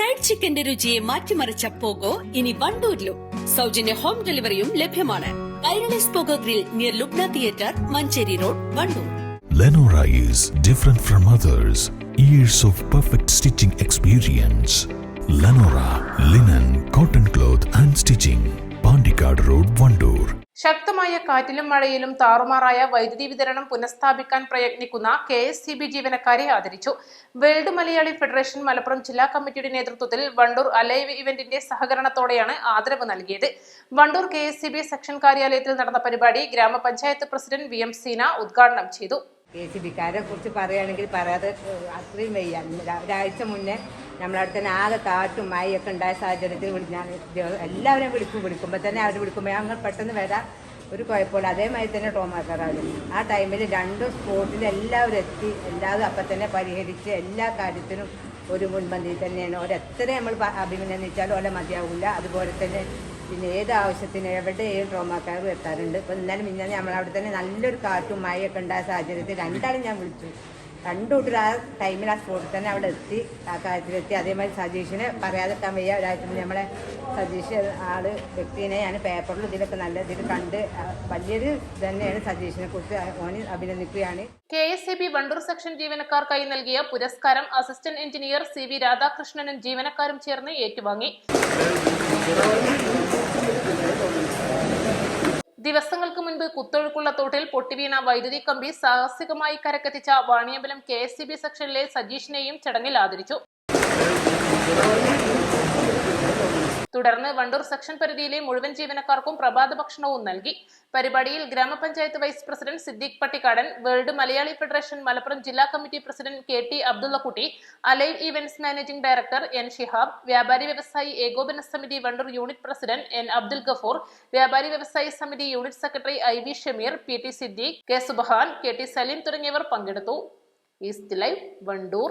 Fried ചിക്കന്റെ രുചിയെ മാറ്റിമറിച്ച pogo ഇനി വണ്ടൂരിലും സൗജന്യ ഹോം ഡെലിവറിയും ലഭ്യമാണ് Kairali's Pogo grill near Lubna theatre Manjeri road Wandoor Lenora is different from others. Years of perfect stitching experience. Lenora linen, cotton cloth and stitching. Pandikad Road. ശക്തമായ കാറ്റിലും മഴയിലും താറുമാറായ വൈദ്യുതി വിതരണം പുനഃസ്ഥാപിക്കാൻ പ്രയത്നിക്കുന്ന കെ എസ് സി ബി ജീവനക്കാരെ ആദരിച്ചു. World Malayali federation Malappuram ജില്ലാ കമ്മിറ്റിയുടെ നേതൃത്വത്തിൽ വണ്ടൂർ അലൈവ് ഇവന്റിന്റെ സഹകരണത്തോടെയാണ് ആദരവ് നൽകിയത്. Wandoor K S C B section കാര്യാലയത്തിൽ നടന്ന പരിപാടി ഗ്രാമപഞ്ചായത്ത് പ്രസിഡന്റ് വി എം സീന ഉദ്ഘാടനം ചെയ്തു. കെ സി ബിക്കാരെ കുറിച്ച് പറയുകയാണെങ്കിൽ പറയാതെ അത്രയും വയ്യ. ഒരാഴ്ച മുന്നേ നമ്മളവിടെ തന്നെ ആകെ താറ്റും മഴയൊക്കെ ഉണ്ടായ സാഹചര്യത്തിൽ ഞാൻ എല്ലാവരെയും വിളിക്കും വിളിക്കുമ്പോൾ തന്നെ അവർ വിളിക്കുമ്പോൾ ഞങ്ങൾ പെട്ടെന്ന് വരാം ഒരു കുഴപ്പമില്ല. അതേമാതിരി തന്നെ ടോമാക്കാരും ആ ടൈമിൽ രണ്ട് സ്പോട്ടിൽ എല്ലാവരും എത്തി എല്ലാവരും അപ്പം തന്നെ പരിഹരിച്ച് എല്ലാ കാര്യത്തിനും ഒരു മുൻപന്തിയിൽ തന്നെയാണ്. ഓരെത്ര നമ്മൾ അഭിനന്ദിച്ചാലും ഓലെ മതിയാവില്ല അതുപോലെ തന്നെ പിന്നെ ഏത് ആവശ്യത്തിന് എവിടെ ഏത് ട്രോമാക്കാരും എത്താറുണ്ട്. ഇപ്പം ഇന്നലെ മിന്നാന്ന് നമ്മളവിടെ തന്നെ നല്ലൊരു കാറ്റും മഴയൊക്കെ ഉണ്ടായ സാഹചര്യത്തിൽ രണ്ടാളും ഞാൻ വിളിച്ചു. രണ്ടു കൂട്ടർ ആ ടൈമിൽ ആ സ്പോട്ടിൽ തന്നെ അവിടെ എത്തി. ആ കാര്യത്തിലെത്തി അതേമാതിരി സജീഷിനെ പറയാതെക്കാൻ വയ്യ. ഒരാഴ്ച നമ്മളെ സജീഷ് ആൾ വ്യക്തിനെ ഞാൻ പേപ്പറിലും ഇതിലൊക്കെ നല്ല ഇതിൽ കണ്ട് വലിയൊരു തന്നെയാണ് സജീഷിനെ കുറിച്ച് ഓന് അഭിനന്ദിക്കുകയാണ്. K S E B Wandoor section ജീവനക്കാർക്കായി നൽകിയ പുരസ്കാരം അസിസ്റ്റന്റ് എഞ്ചിനീയർ സി വി രാധാകൃഷ്ണനും ജീവനക്കാരും ചേർന്ന് ഏറ്റുവാങ്ങി. ദിവസങ്ങൾക്ക് മുൻപ് കുത്തൊഴുക്കുള്ള തോട്ടിൽ പൊട്ടിവീണ വൈദ്യുതി കമ്പി സാഹസികമായി കരക്കെത്തിച്ച Vaniyambalam K S C B സെക്ഷനിലെ സജീഷിനെയും ചടങ്ങിൽ ആദരിച്ചു. തുടർന്ന് വണ്ടൂർ സെക്ഷൻ പരിധിയിലെ മുഴുവൻ ജീവനക്കാർക്കും പ്രഭാത ഭക്ഷണവും നൽകി. പരിപാടിയിൽ ഗ്രാമപഞ്ചായത്ത് vice president Siddique Pattikkadan world Malayali federation Malappuram ജില്ലാ committee president K T Abdullakutty alive events managing director N Shihab വ്യാപാരി വ്യവസായി ഏകോപന സമിതി Wandoor unit president N Abdul Gafoor വ്യാപാരി വ്യവസായി സമിതി unit secretary I V Shameer P T Siddique K Subahan K T Saleem തുടങ്ങിയവർ പങ്കെടുത്തു. East live Wandoor.